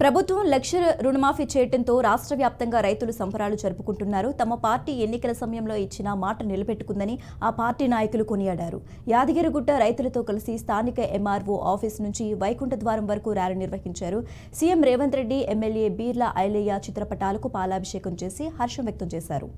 ప్రభుత్వం లక్ష రుణమాఫీ చేయడంతో రాష్ట్ర వ్యాప్తంగా రైతులు సంబరాలు జరుపుకుంటున్నారు. తమ పార్టీ ఎన్నికల సమయంలో ఇచ్చిన మాట నిలబెట్టుకుందని ఆ పార్టీ నాయకులు కొనియాడారు. యాదగిరిగుట్ట రైతులతో కలిసి స్థానిక ఎంఆర్ఓ ఆఫీస్ నుంచి వైకుంఠ ద్వారం వరకు ర్యాలీ నిర్వహించారు. సీఎం రేవంత్ రెడ్డి ఎమ్మెల్యే బీర్లా ఐలయ్య చిత్రపటాలకు పాలాభిషేకం చేసి హర్షం వ్యక్తం చేశారు.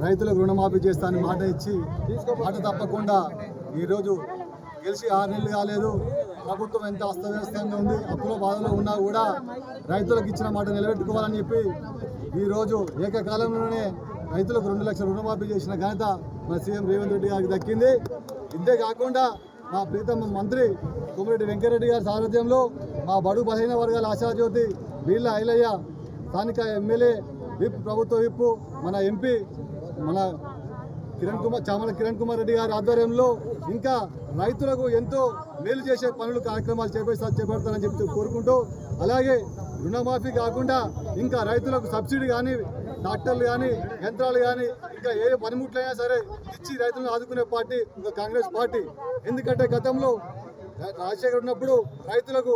రైతులకు రుణమాఫీ చేస్తానని మాట ఇచ్చి మాట తప్పకుండా ఈరోజు గెలిచి ఆరు నెలలు కాలేదు. ప్రభుత్వం ఎంత అస్తవ్యస్తంగా ఉంది అప్పుల బాధలో ఉన్నా కూడా రైతులకు ఇచ్చిన మాట నిలబెట్టుకోవాలని చెప్పి ఈరోజు ఏకకాలంలోనే రైతులకు రెండు లక్షల రుణమాఫీ చేసిన ఘనత మన సీఎం రేవంత్ రెడ్డి గారికి దక్కింది. ఇంతే కాకుండా మా ప్రీతమ మంత్రి కొమ్మిరెడ్డి వెంకరెడ్డి గారి సారథ్యంలో మా బడు బలహీన వర్గాల ఆశాజ్యోతి వీళ్ళ ఐలయ్య స్థానిక ఎమ్మెల్యే విప్ ప్రభుత్వ విప్ మన ఎంపీ మన కిరణ్ కుమార్ చామల కిరణ్ కుమార్ రెడ్డి గారి ఆధ్వర్యంలో ఇంకా రైతులకు ఎంతో మేలు చేసే పనులు కార్యక్రమాలు చేపట్టి చేపడతారని చెప్తూ కోరుకుంటూ అలాగే రుణమాఫీ కాకుండా ఇంకా రైతులకు సబ్సిడీ కానీ ట్రాక్టర్లు కానీ యంత్రాలు కానీ ఇంకా ఏ పనిముట్లైనా సరే ఇచ్చి రైతులను ఆదుకునే పార్టీ ఇంకా కాంగ్రెస్ పార్టీ. ఎందుకంటే గతంలో రాజశేఖర్ ఉన్నప్పుడు రైతులకు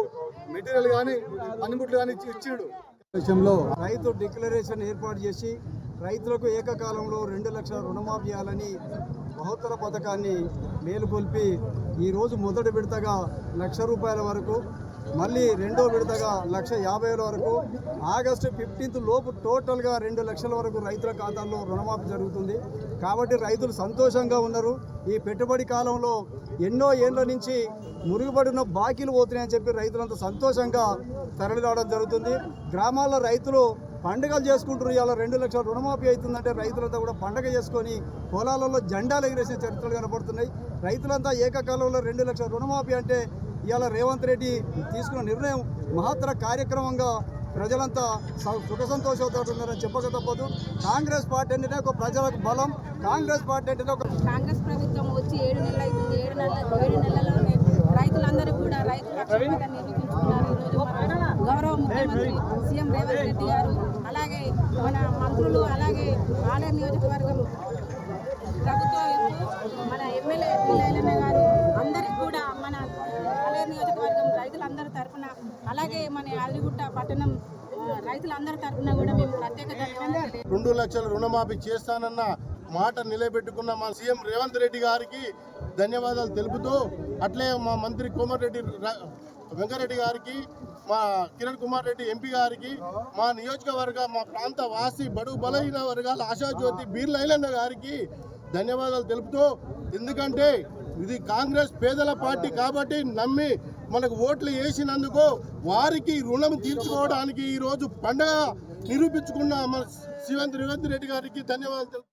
మెటీరియల్ కానీ పనిముట్లు కానీ ఇచ్చి ఇచ్చిండు. విషయంలో రైతు డిక్లరేషన్ ఏర్పాటు చేసి రైతులకు ఏకకాలంలో రెండు లక్షల రుణమాఫీ చేయాలని బహుత్తర పథకాన్ని మేలుకొల్పి ఈరోజు మొదటి విడతగా లక్ష రూపాయల వరకు మళ్ళీ రెండో విడతగా లక్ష యాభై వేల వరకు ఆగస్టు ఫిఫ్టీన్త్ లోపు టోటల్గా రెండు లక్షల వరకు రైతుల ఖాతాల్లో రుణమాఫీ జరుగుతుంది. కాబట్టి రైతులు సంతోషంగా ఉన్నారు. ఈ పెట్టుబడి కాలంలో ఎన్నో ఏళ్ళ నుంచి మురుగుబడిన బాకీలు పోతున్నాయని చెప్పి రైతులంతా సంతోషంగా తరలిరావడం జరుగుతుంది. గ్రామాల్లో రైతులు పండుగలు చేసుకుంటారు ఇవాళ రెండు లక్షల రుణమాఫీ అవుతుందంటే రైతులంతా కూడా పండగ చేసుకొని పొలాలలో జెండాలు ఎగిరేసిన చరిత్రలు కనపడుతున్నాయి రైతులంతా ఏకకాలంలో రెండు లక్షల రుణమాఫీ అంటే ఇవాళ రేవంత్ రెడ్డి తీసుకున్న నిర్ణయం మహత్తర కార్యక్రమంగా ప్రజలంతా సుఖ సంతోషాలతో ఉన్నారని చెప్పక తప్పదు. కాంగ్రెస్ పార్టీ అంటేనే ఒక ప్రజలకు బలం. కాంగ్రెస్ పార్టీ అంటేనే ఒక కాంగ్రెస్ ప్రభుత్వం వచ్చి ఏడు నెలలు అవుతుంది. ఏడు నెలల ఏడు నెలల్లోనే రైతులందరూ కూడా రైతు నిరూపించుకున్నారు. ఈరోజు గౌరవ ముఖ్యమంత్రి సీఎం రేవంత్ రెడ్డి గారు అలాగే మన మంత్రులు అలాగే ఆలయ నియోజకవర్గం ప్రభుత్వం మన ఎమ్మెల్యే పిల్లలన్న గారు అందరికి కూడా మన ఆలయ నియోజకవర్గం రైతులందరి తరఫున అలాగే మన యాదగిరిగుట్ట పట్టణం రైతులందరి తరఫున కూడా మేము ప్రత్యేక రెండు లక్షల రుణమాఫీ చేస్తానన్న మాట నిలబెట్టుకున్న మా సీఎం రేవంత్ రెడ్డి గారికి ధన్యవాదాలు తెలుపుతూ అట్లే మా మంత్రి కోమటిరెడ్డి రా- వెంకరెడ్డి గారికి మా కిరణ్ కుమార్ రెడ్డి ఎంపీ గారికి మా నియోజకవర్గ మా ప్రాంత వాసి బడు బలహీన వర్గాల ఆశాజ్యోతి బీర్లైలన్న గారికి ధన్యవాదాలు తెలుపుతూ ఎందుకంటే ఇది కాంగ్రెస్ పేదల పార్టీ కాబట్టి నమ్మి మనకు ఓట్లు వేసినందుకు వారికి రుణం తీర్చుకోవడానికి ఈరోజు పండగ నిరూపించుకున్న మన శివంత్ రేవంత్ రెడ్డి గారికి ధన్యవాదాలు